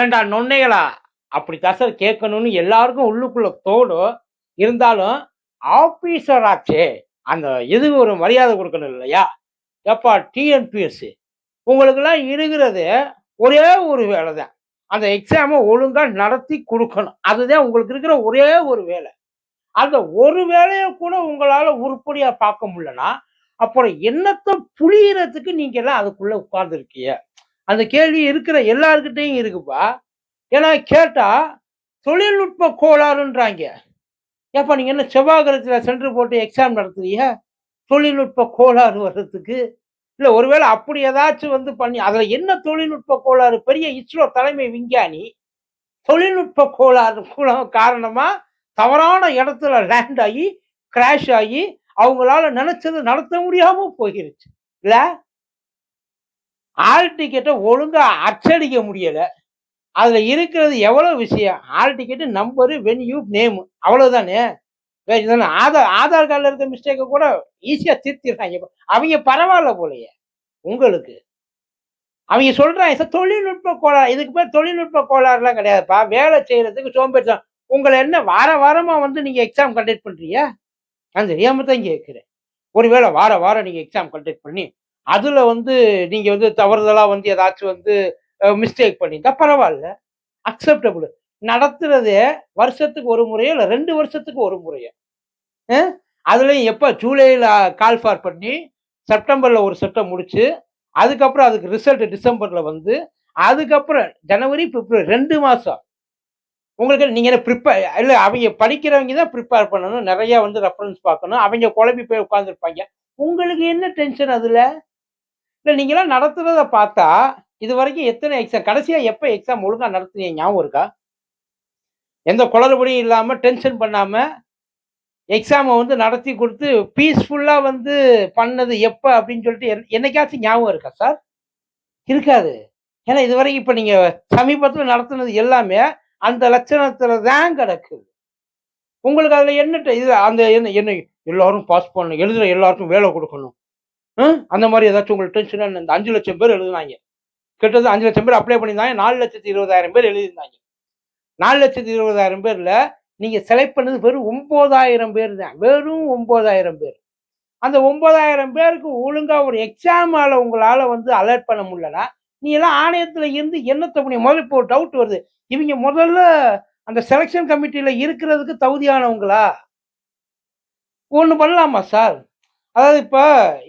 ஏண்டா நொன்னைகளா அப்படித்தான் சார் கேட்கணும்னு எல்லாருக்கும் உள்ளுக்குள்ள தோடும் இருந்தாலும் ஆபீசர் ஆச்சே. அந்த இது ஒரு மரியாதை கொடுக்கணும் இல்லையா? எப்பா டிஎன்பிஎஸ்சி உங்களுக்கெல்லாம் இருக்கிறது ஒரே ஒரு வேலை தான். அந்த எக்ஸாமை ஒழுங்காக நடத்தி கொடுக்கணும். அதுதான் உங்களுக்கு இருக்கிற ஒரே ஒரு வேலை. அந்த ஒரு வேலையை கூட உங்களால் உருப்படியாக பார்க்க முடியலன்னா அப்புறம் என்னத்தை புளியறதுக்கு நீங்க எல்லாம் அதுக்குள்ள உட்கார்ந்துருக்கீங்க? அந்த கேள்வி இருக்கிற எல்லாருக்கிட்டையும் இருக்குப்பா. ஏன்னா கேட்டா தொழில்நுட்ப கோளாறுன்றாங்க. ஏப்பா நீங்க என்ன செவ்வாய்கிரகத்துல சென்டர் போட்டு எக்ஸாம் நடத்துறீங்க? தொழில்நுட்ப கோளாறு வர்றதுக்கு? இல்லை ஒருவேளை அப்படி ஏதாச்சும் வந்து பண்ணி அதில் என்ன தொழில்நுட்ப கோளாறு? பெரிய இஸ்ரோ தலைமை விஞ்ஞானி தொழில்நுட்ப கோளாறு கூட- காரணமாக தவறான இடத்துல லேண்ட் ஆகி கிராஷ் ஆகி அவங்களால நினைச்சது நடத்த முடியாமல் போயிருச்சு. இல்லை? ஆல் டிக்கெட்டை ஒழுங்காக அச்சடிக்க முடியலை. அதில் இருக்கிறது எவ்வளோ விஷயம்? All ticket number venue name. அவ்வளோதானே வேறு இதெல்லாம் ஆதார் ஆதார் கார்டில் இருக்க மிஸ்டேக்கை கூட ஈஸியாக திருத்திடுறாங்க. அவங்க பரவாயில்ல போலையே உங்களுக்கு. அவங்க சொல்கிறாங்க சார் தொழில்நுட்ப கோளாறு இதுக்கு பேர் தொழில்நுட்ப கோளாறுலாம் கிடையாதுப்பா. வேலை செய்கிறதுக்கு சோம்பேறிதான் உங்களை என்ன வார வாரமாக வந்து நீங்கள் எக்ஸாம் கண்டக்ட் பண்ணுறீங்க நான் தெரியாமல் தான் கேட்குறேன் ஒருவேளை வார வாரம் நீங்கள் எக்ஸாம் கண்டக்ட் பண்ணி அதுல வந்து நீங்க வந்து தவறுதலா வந்து ஏதாச்சும் வந்து மிஸ்டேக் பண்ணிட்டா பரவாயில்ல. அக்செப்டபுள் நடத்துறதே வருஷத்துக்கு ஒரு முறையோ இல்லை ரெண்டு வருஷத்துக்கு ஒரு முறையோ. அதுலேயும் எப்போ ஜூலையில் கால் ஃபார் பண்ணி செப்டம்பரில் ஒரு செட்டம் முடிச்சு அதுக்கப்புறம் அதுக்கு ரிசல்ட் டிசம்பரில் வந்து அதுக்கப்புறம் ஜனவரி பிப்ரவரி ரெண்டு மாதம் உங்களுக்கு நீங்கள் என்ன ப்ரிப்பேர் இல்லை அவங்க படிக்கிறவங்க தான் ப்ரிப்பேர் பண்ணணும். நிறையா வந்து ரெஃபரன்ஸ் பார்க்கணும். அவங்க குழம்பி போய் உட்காந்துருப்பாங்க உங்களுக்கு என்ன டென்ஷன் அதில்? இல்லை நீங்களாம் நடத்துறத பார்த்தா இது வரைக்கும் எத்தனை எக்ஸாம் கடைசியாக எப்போ எக்ஸாம் ஒழுங்காக நடத்துனீங்க? ஞாபகம் இருக்கா? எந்த குளறுபடியும் இல்லாமல் டென்ஷன் பண்ணாமல் எக்ஸாமை வந்து நடத்தி கொடுத்து பீஸ்ஃபுல்லாக வந்து பண்ணது எப்போ அப்படின்னு சொல்லிட்டு என்- என்னைக்காச்சும் ஞாபகம் இருக்கா சார் இருக்காது. ஏன்னா இது வரைக்கும் இப்போ நீங்கள் சமீபத்தில் நடத்துனது எல்லாமே அந்த லட்சணத்தில் தான் கிடக்குது. உங்களுக்கு அதில் என்ன இது அந்த என்ன என்ன எல்லாரும் பாஸ் பண்ணணும் எழுதுகிற எல்லாருக்கும் வேலை கொடுக்கணும். அந்த மாதிரி ஏதாச்சும் உங்களுக்கு டென்ஷன் இந்த அஞ்சு லட்சம் பேர் எழுதுனாங்க. கிட்டத்தட்ட அஞ்சு லட்சம் பேர் அப்ளை பண்ணியிருந்தாங்க. நாலு லட்சத்தி இருபதாயிரம் பேர் எழுதியிருந்தாங்க. நாலு லட்சத்தி இருபதாயிரம் பேரில் நீங்கள் செலக்ட் பண்ணது வெறும் ஒன்பதாயிரம் பேர் தான். வெறும் ஒன்பதாயிரம் பேர். அந்த ஒம்பதாயிரம் பேருக்கு ஒழுங்காக ஒரு எக்ஸாமால் உங்களால் வந்து அலர்ட் பண்ண முடியலன்னா நீ எல்லாம் ஆணையத்தில் இருந்து என்னத்தை பண்ணி முதல்ல இப்போ ஒரு டவுட் வருது. இவங்க முதல்ல அந்த செலெக்ஷன் கமிட்டியில் இருக்கிறதுக்கு தகுதியானவங்களா? ஒன்று பண்ணலாமா சார் அதாவது இப்போ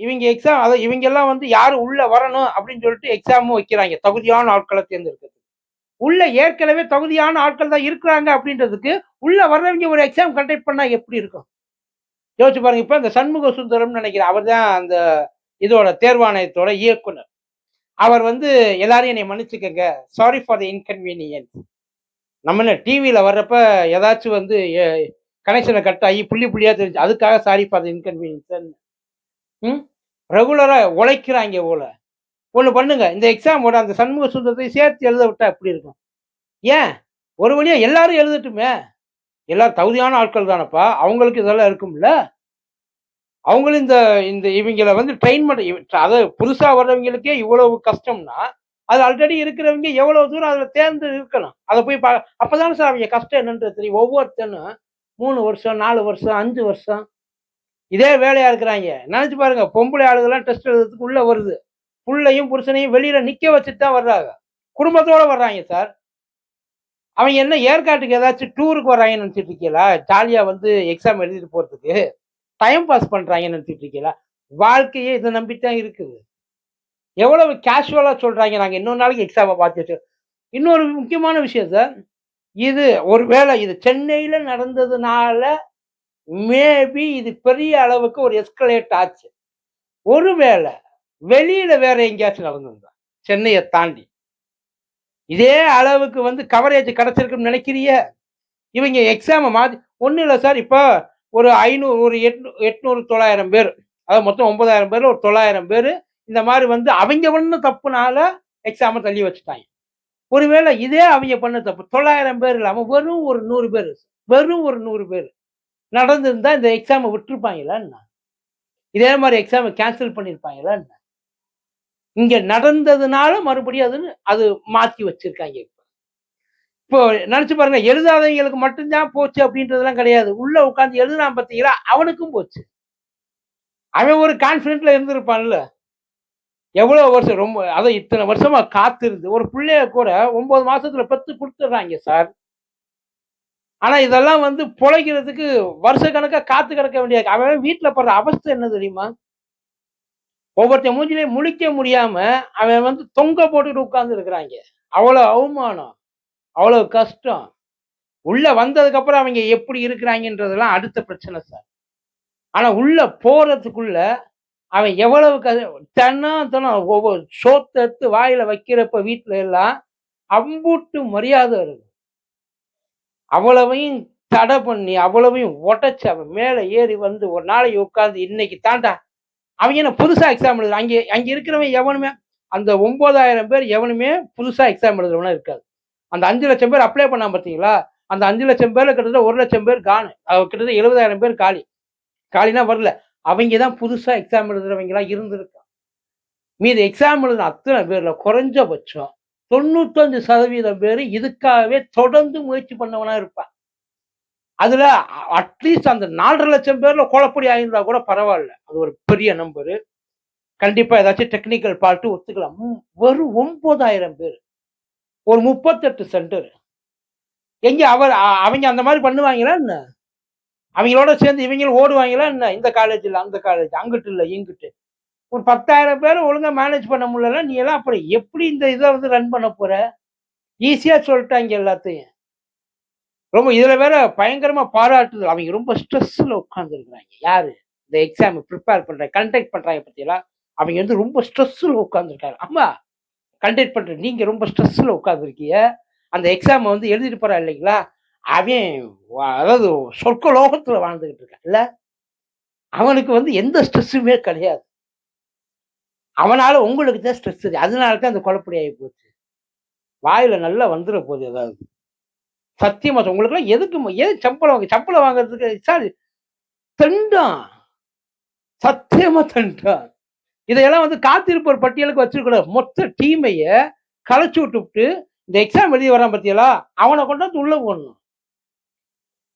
இவங்க எக்ஸாம் அதாவது இவங்க எல்லாம் வந்து யார் உள்ள வரணும் அப்படின்னு சொல்லிட்டு எக்ஸாமும் வைக்கிறாங்க. தகுதியான ஆட்களை தேர்ந்தெடுக்கிறது. உள்ள ஏற்கனவே தகுதியான ஆட்கள் தான் இருக்கிறாங்க அப்படின்றதுக்கு உள்ள வர்றவங்க ஒரு எக்ஸாம் கண்டக்ட் பண்ணா எப்படி இருக்கும்? யோசிச்சு பாருங்க. இப்போ இந்த சண்முக சுந்தரம்னு நினைக்கிறேன் அவர் தான் அந்த இதோட தேர்வாணையத்தோட இயக்குனர். அவர் வந்து எல்லாரையும் என்னை மன்னிச்சுக்கோங்க. சாரி ஃபார் த இன்கன்வீனியன்ஸ் நம்ம என்ன வர்றப்ப ஏதாச்சும் வந்து கனெக்ஷனை கட் ஆகி புள்ளி புள்ளியாக தெரிஞ்சு அதுக்காக சாரி ஃபார் த இன்கன்வீனியன்ஸ் ம்? ரெகுலராக உழைக்கிறாங்க போல. ஒன்று பண்ணுங்க. இந்த எக்ஸாமோட அந்த சண்முக சுந்தரத்தை சேர்த்து எழுத விட்டா எப்படி இருக்கும்? ஏன்? ஒரு வழியாக எல்லாரும் எழுதட்டுமே. எல்லாரும் தகுதியான ஆட்கள் தானப்பா. அவங்களுக்கு இதெல்லாம் இருக்கும்ல. அவங்களும் இந்த இந்த இவங்கள வந்து ட்ரெயின் பண்ண அதை அதாவது வர்றவங்களுக்கே இவ்வளவு கஷ்டம்னா அது ஆல்ரெடி இருக்கிறவங்க எவ்வளோ தூரம் அதில் தேர்ந்து இருக்கணும். அதை போய் பா அப்போதானே சார் அவங்க கஷ்டம் என்னன்றது தெரியும். ஒவ்வொருத்தனும் மூணு வருஷம் நாலு வருஷம் அஞ்சு வருஷம் இதே வேலையா இருக்கிறாங்க. நினைச்சு பாருங்க பொம்பளை ஆளுகெல்லாம் டெஸ்ட் எழுதுறதுக்கு உள்ள வருது. புள்ளையும் புருஷனையும் வெளியில நிக்க வச்சுட்டு தான் வர்றாங்க. குடும்பத்தோட வர்றாங்க சார் அவங்க என்ன ஏற்காட்டுக்கு ஏதாச்சும் டூருக்கு வர்றாங்கன்னு நினைச்சிட்டு இருக்கீங்களா? ஜாலியா வந்து எக்ஸாம் எழுதிட்டு போறதுக்கு டைம் பாஸ் பண்றாங்கன்னு நினைச்சிட்டு இருக்கீங்களா? வாழ்க்கையே இதை நம்பித்தான் இருக்குது. எவ்வளவு கேஷுவலா சொல்றாங்க நாங்க இன்னொரு நாளைக்கு எக்ஸாமை பார்த்துட்டு இன்னொரு முக்கியமான விஷயம் சார் இது ஒருவேளை இது சென்னையில நடந்ததுனால மேபி இது பெரிய அளவுக்கு ஒரு எஸ்கலேட் ஆச்சு. ஒருவேளை வெளியில வேற எங்கேயாச்சும் நடந்திருந்தா சென்னையை தாண்டி. இதே அளவுக்கு வந்து கவரேஜ் கிடைச்சிருக்குன்னு நினைக்கிறிய? இவங்க எக்ஸாமை மாதிரி ஒன்றும் இல்லை சார் இப்போ ஒரு ஐநூறு ஒரு எட்நூ எட்நூறு தொள்ளாயிரம் பேர் அதாவது மொத்தம் ஒன்பதாயிரம் பேர் ஒரு தொள்ளாயிரம் பேர் இந்த மாதிரி வந்து அவங்க பண்ண தப்புனால எக்ஸாமை தள்ளி வச்சுட்டாங்க. ஒருவேளை இதே அவங்க பண்ண தப்பு தொள்ளாயிரம் பேர் இல்லாமல் வெறும் ஒரு நூறு பேர் வெறும் ஒரு நூறு பேர் நடந்திருந்தா இந்த எக்ஸாமை விட்டுருப்பாங்களா என்ன இதே மாதிரி எக்ஸாமை கேன்சல் பண்ணியிருப்பாங்களா என்ன இங்க நடந்ததுனால மறுபடியும் அதுன்னு அது மாற்றி வச்சிருக்காங்க இப்போ. இப்போ நினைச்சு பாருங்க எழுதாதவங்களுக்கு மட்டும்தான் போச்சு அப்படின்றதெல்லாம் கிடையாது. உள்ள உட்காந்து எழுதுனான் பார்த்தீங்களா அவனுக்கும் போச்சு. அவன் ஒரு கான்ஃபிடென்ட்ல இருந்திருப்பான்ல. எவ்வளோ வருஷம் ரொம்ப அதை இத்தனை வருஷமா காத்திருந்து ஒரு பிள்ளைய கூட ஒன்பது மாசத்துல பத்து கொடுத்துட்றாங்க சார். ஆனா இதெல்லாம் வந்து பிழைக்கிறதுக்கு வருஷ கணக்கா காத்து கிடக்க வேண்டிய அவன் வீட்டில் படுற அவஸ்தை என்ன தெரியுமா? ஒவ்வொருத்தன் மூஞ்சிலையும் முழிக்க முடியாம அவன் வந்து தொங்க போட்டுட்டு உட்கார்ந்து இருக்கிறாங்க. அவ்வளவு அவமானம். அவ்வளவு கஷ்டம். உள்ள வந்ததுக்கு அப்புறம் அவங்க எப்படி இருக்கிறாங்கன்றதெல்லாம் அடுத்த பிரச்சனை சார். ஆனா உள்ள போறதுக்குள்ள அவன் எவ்வளவு க தன்னா தனம் ஒவ்வொரு சோத்தெடுத்து வாயில வைக்கிறப்ப வீட்டுல எல்லாம் அம்புட்டு மரியாதை இருக்கும். அவ்வளவையும் தடை பண்ணி அவ்வளவையும் உடச்சி அவன் மேலே ஏறி வந்து ஒரு நாளைக்கு உட்காந்து இன்னைக்கு தாண்டா. அவங்க என்ன புதுசாக எக்ஸாம் எழுது அங்கே அங்கே இருக்கிறவன் எவனுமே அந்த ஒன்பதாயிரம் பேர் எவனுமே புதுசாக எக்ஸாம் எழுதுறவனா இருக்காது. அந்த அஞ்சு லட்சம் பேர் அப்ளை பண்ணாம பார்த்தீங்களா? அந்த அஞ்சு லட்சம் பேர்ல கிட்டத்தட்ட ஒரு லட்சம் பேர் காணு கிட்டத்தட்ட எழுபதாயிரம் பேர் காலி. காலினா வரல. அவங்க தான் புதுசாக எக்ஸாம் எழுதுறவங்களாம் இருந்திருக்கான். மீது எக்ஸாம் எழுதுன அத்தனை பேர்ல குறைஞ்சபட்சம் தொண்ணூத்தஞ்சு சதவீதம் பேர் இதுக்காகவே தொடர்ந்து முயற்சி பண்ணவனா இருப்பான். அதுல அட்லீஸ்ட் அந்த நாலரை லட்சம் பேர்ல குழப்படி ஆயிருந்தா கூட பரவாயில்ல. அது ஒரு பெரிய நம்பரு கண்டிப்பா ஏதாச்சும் டெக்னிக்கல் பார்ட்டு ஒத்துக்கலாம். வெறும் ஒன்பதாயிரம் பேர். ஒரு முப்பத்தெட்டு சென்டர் எங்க அவர் அவங்க அந்த மாதிரி பண்ணுவாங்களா என்ன? அவங்களோட சேர்ந்து இவங்களும் ஓடுவாங்களா என்ன? இந்த காலேஜ் இல்ல அந்த காலேஜ் அங்கிட்டு இல்ல இங்கிட்டு. ஒரு பத்தாயிரம் பேர் ஒழுங்கா மேனேஜ் பண்ண முடியல நீ எல்லாம் அப்புறம் எப்படி இந்த இதை வந்து ரன் பண்ண போற? ஈஸியாக சொல்லிட்டாங்க எல்லாத்தையும். ரொம்ப இதில் வேற பயங்கரமாக பாராட்டுதல். அவங்க ரொம்ப ஸ்ட்ரெஸ்ஸில் உட்காந்துருக்குறாங்க யார்? யாரு இந்த எக்ஸாம் ப்ரிப்பேர் பண்ணுறாங்க கண்டக்ட் பண்ணுறாங்க பற்றியெல்லாம் அவங்க வந்து ரொம்ப ஸ்ட்ரெஸ்ஸில் உட்காந்துருக்காரு அம்மா கண்டக்ட் பண்ணுற நீங்க ரொம்ப ஸ்ட்ரெஸ்ஸில் உட்காந்துருக்கீங்க அந்த எக்ஸாமை வந்து எழுதிட்டு போறா இல்லைங்களா? அவன் அதாவது சொர்க்க லோகத்தில் வாழ்ந்துக்கிட்டு இருக்கான் இல்ல அவனுக்கு வந்து எந்த ஸ்ட்ரெஸ்ஸுமே கிடையாது. அவனால உங்களுக்கு தான் ஸ்ட்ரெஸ் அதனால தான் அந்த குழப்படி ஆகி போச்சு. வாயில நல்லா வந்துட போகுது ஏதாவது. சத்தியமா உங்களுக்குலாம் எதுக்கு எது சம்பளம் வாங்க சம்பளம் வாங்குறதுக்கு சாரி தண்டம் சத்தியமா தண்டம் இதையெல்லாம் வந்து காத்திருப்போர் பட்டியலுக்கு வச்சிருக்கூடாது மொத்த டீமைய களைச்சு விட்டுவிட்டு இந்த எக்ஸாம் எழுதி வரான் பத்தியலா? அவனை கொண்டாந்து உள்ள போடணும்.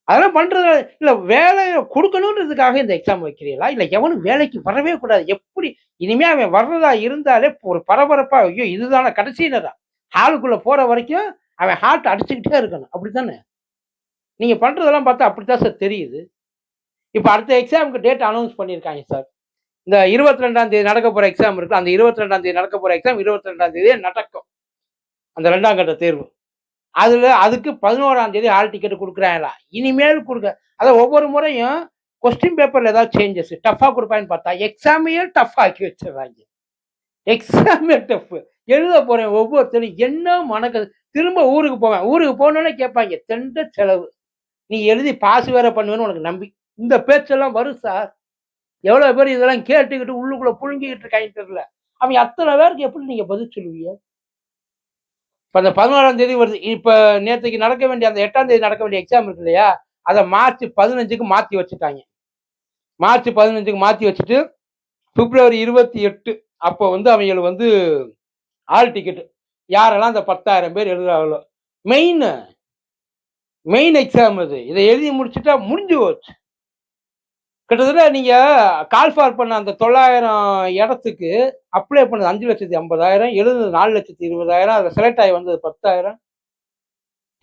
அதெல்லாம் பண்றது இல்ல வேலை கொடுக்கணுன்றதுக்காக இந்த எக்ஸாம் வைக்கிறீங்களா? இல்ல எவனும் வேலைக்கு வரவே கூடாது. எப்படி இனிமே அவன் வர்றதா இருந்தாலே ஒரு பரபரப்பா ஐயோ இதுதானே கடைசி நேரம். ஹாலுக்குள்ள போற வரைக்கும் அவன் ஹார்ட் அடிச்சுக்கிட்டே இருக்கணும். அப்படித்தானே? நீங்க பண்றதெல்லாம் பார்த்தா அப்படித்தான் சார் தெரியுது. இப்போ அடுத்த எக்ஸாமுக்கு டேட் அனௌன்ஸ் பண்ணியிருக்காங்க சார் இந்த இருபத்தி ரெண்டாம் தேதி நடக்க போற எக்ஸாம் இருக்கு. அந்த இருபத்தி ரெண்டாம் தேதி நடக்க போற எக்ஸாம் இருபத்தி ரெண்டாம் தேதியே நடக்கும். அந்த ரெண்டாம் கட்ட தேர்வு. அதுல அதுக்கு பதினோராம் தேதி ஹால் டிக்கெட் கொடுக்குறாங்களா? இனிமேல் கொடுக்க அதான் ஒவ்வொரு முறையும் கொஸ்டின் பேப்பர்ல ஏதாவது சேஞ்சஸ் டஃபா கொடுப்பான்னு பார்த்தா எக்ஸாமையே டஃப் ஆக்கி வச்சிடுறாங்க. எக்ஸாமே டஃப் எழுத போறேன் ஒவ்வொருத்தரும் என்ன மனக்கு திரும்ப ஊருக்கு போவேன். ஊருக்கு போனோன்னே கேட்பாங்க தெண்ட செலவு. நீ எழுதி பாஸ் வேற பண்ணுவேன்னு உனக்கு நம்பி இந்த பேச்செல்லாம் வரும் சார். எவ்வளோ பேர் இதெல்லாம் கேட்டுக்கிட்டு உள்ளுக்குள்ள புழுங்கிக்கிட்டு இருக்காங்க தெரியல. அவன் அத்தனை பேருக்கு எப்படி நீங்க பதில் சொல்லுவீங்க? இப்ப அந்த பதினோராம் தேதி வருது. இப்ப நேற்றுக்கு நடக்க வேண்டிய அந்த எட்டாம் தேதி நடக்க வேண்டிய எக்ஸாம் இருக்கு இல்லையா? அதை மார்ச் பதினஞ்சுக்கு மாற்றி வச்சுட்டாங்க. மார்ச் பதினஞ்சுக்கு மாத்தி வச்சுட்டு பிப்ரவரி இருபத்தி எட்டு அப்போ வந்து அவங்களுக்கு வந்து ஆல் டிக்கெட் யாரெல்லாம் அந்த பத்தாயிரம் பேர் எழுதுறாங்களோ மெயின் மெயின் எக்ஸாம் இது இதை எழுதி முடிச்சுட்டா முடிஞ்சு போச்சு. கிட்டத்தட்ட நீங்க கால் ஃபார் பண்ண அந்த தொள்ளாயிரம் இடத்துக்கு அப்ளை பண்ணது அஞ்சு லட்சத்தி ஐம்பதாயிரம் எழுதுனது நாலு லட்சத்தி இருபதாயிரம் அதில் செலக்ட் ஆகி வந்தது பத்தாயிரம்.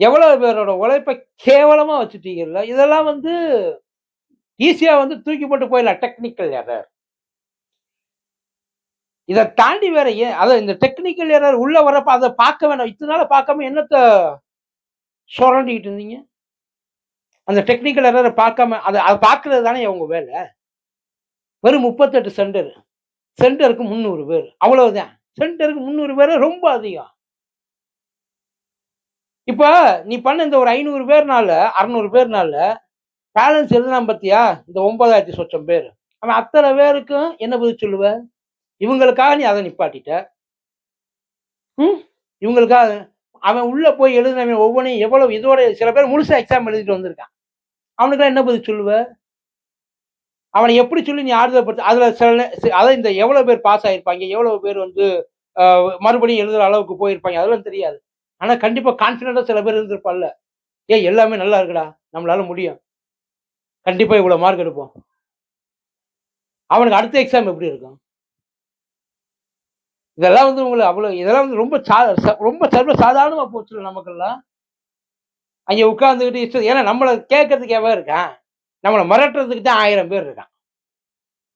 எவ்வளவு பேரோட உழைப்பை கேவலமா வச்சுட்டீங்கல்ல? இதெல்லாம் வந்து ஈஸியாக வந்து தூக்கி போட்டு போயிடலாம் டெக்னிக்கல் எரர் இதை தாண்டி வேற ஏன் அதான் இந்த டெக்னிக்கல் எரர் உள்ள வரப்ப அதை பார்க்க வேண்டாம் இத்தனை பார்க்காம என்னத்த சுரண்டிக்கிட்டு இருந்தீங்க? அந்த டெக்னிக்கல் எரரை பார்க்காம அதை அதை பார்க்கறது தானே அவங்க வேலை. வெறும் முப்பத்தெட்டு சென்டர் சென்டருக்கு முந்நூறு பேர். அவ்வளவுதான். சென்டருக்கு முந்நூறு பேர் ரொம்ப அதிகம். இப்போ நீ பண்ண இந்த ஒரு ஐநூறு பேர்னால அறநூறு பேர்னால பேலன்ஸ் எழுதுனா பத்தியா? இந்த ஒன்பதாயிரத்தி சொச்சம் பேர். அவன் அத்தனை பேருக்கும் என்ன பதில் சொல்லுவ? இவங்களுக்காக நீ அதை நிப்பாட்டிட்ட. ம்? இவங்களுக்காக அவன் உள்ள போய் எழுதினவன் ஒவ்வொன்றையும் எவ்வளவு இதோட சில பேர் முழுசா எக்ஸாம் எழுதிட்டு வந்திருக்கான். அவனுக்கு என்ன பதில் சொல்லுவ? அவனை எப்படி சொல்லி நீ ஆறுதல் படுத்த அதுல சில நே- அதாவது இந்த எவ்வளவு பேர் பாஸ் ஆயிருப்பாங்க எவ்வளவு பேர் வந்து ஆஹ், மறுபடியும் எழுதுற அளவுக்கு போயிருப்பாங்க அதெல்லாம் தெரியாது. ஆனா கண்டிப்பா கான்பிடண்டா சில பேர் இருந்திருப்பான்ல ஏ எல்லாமே நல்லா இருக்குடா நம்மளால முடியும். கண்டிப்பாக இவ்வளோ மார்க் எடுப்போம். அவனுக்கு அடுத்த எக்ஸாம் எப்படி இருக்கும்? இதெல்லாம் வந்து உங்களுக்கு அவ்வளோ இதெல்லாம் வந்து ரொம்ப சா- ரொம்ப சர்வ சாதாரணமாக போச்சு நமக்கெல்லாம். அங்கே உட்காந்துக்கிட்டு இஷ்டம் ஏன்னா நம்மளை கேட்கறதுக்கு எவன் இருக்கான்? நம்மளை மிரட்டுறதுக்கு தான் ஆயிரம் பேர் இருக்கான்.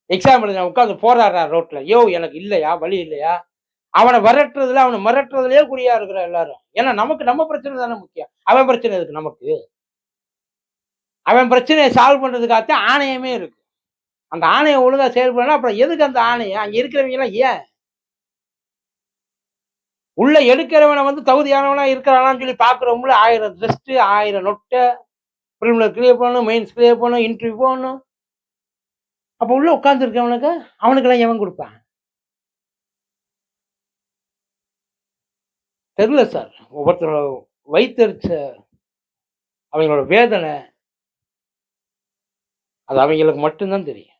எக்ஸாம் நான் உட்காந்து போராடுறா ரோட்டில் யோ எனக்கு இல்லையா? வழி இல்லையா? அவனை விரட்டுறதுல அவனை மிரட்டுறதுலயே குறியா இருக்கிற எல்லாரும். ஏன்னா நமக்கு நம்ம பிரச்சனை தானே முக்கியம். அவன் பிரச்சனை இருக்கு நமக்கு. அவன் பிரச்சனையை சால்வ் பண்ணுறதுக்காகத்தான் ஆணையமே இருக்கு. அந்த ஆணையம் ஒழுங்காக செயல்படணும் அப்புறம் எதுக்கு அந்த ஆணையம் அங்கே இருக்கிறவங்கலாம் ஏன்? உள்ள எடுக்கிறவனை வந்து தகுதியானவனா இருக்கிறானான்னு சொல்லி பார்க்குறவங்கள ஆயிரம் டெஸ்ட்டு ஆயிரம் நொட்டை ப்ரிலிமினர் கிளியர் பண்ணணும் மெயின்ஸ் கிளியர் பண்ணணும் இன்டர்வியூ போகணும் அப்போ உள்ள உட்காந்துருக்கவனுக்கு அவனுக்கெல்லாம் எவன் கொடுப்பான்? தெரியல சார் ஒவ்வொருத்தரோட வைத்தறிச்ச அவங்களோட வேதனை அது அவங்களுக்கு மட்டும்தான் தெரியும்.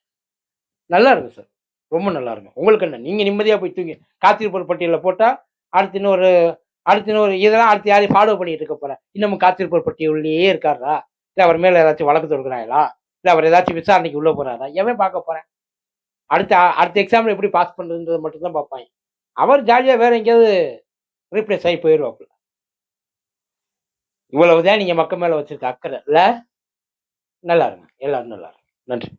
நல்லா இருக்கும் சார். ரொம்ப நல்லா இருக்கும் உங்களுக்கு என்ன? நீங்கள் நிம்மதியாக போய் தூங்கி காத்திருப்போர் பட்டியலில் போட்டால் அடுத்து இன்னொரு அடுத்து இன்னொரு இதெல்லாம் அடுத்து யாரையும் ஃபாலோ பண்ணிட்டு இருக்க போகிறேன் இன்னமும் காத்திருப்போர் பட்டியலிலேயே இருக்காரா? இல்லை அவர் மேலே ஏதாச்சும் வழக்கு தொடுக்கிறாங்களா? இல்லை அவர் ஏதாச்சும் விசாரணைக்கு உள்ளே போகிறாரா எவன் பார்க்க போகிறேன் அடுத்த அடுத்த எக்ஸாம்ல எப்படி பாஸ் பண்ணுறதுன்றது மட்டும்தான் பார்ப்பாங்க. அவர் ஜாலியாக வேற எங்கேயாவது ரீப்ளேஸ் ஆகி போயிடுவாப்புல இவ்வளவுதான் நீங்கள் மக்கள் மேலே வச்சிருக்க அக்கறை. இல்லை? நல்லா இருங்க எல்லாரும் நல்லா இருங்க நன்றி.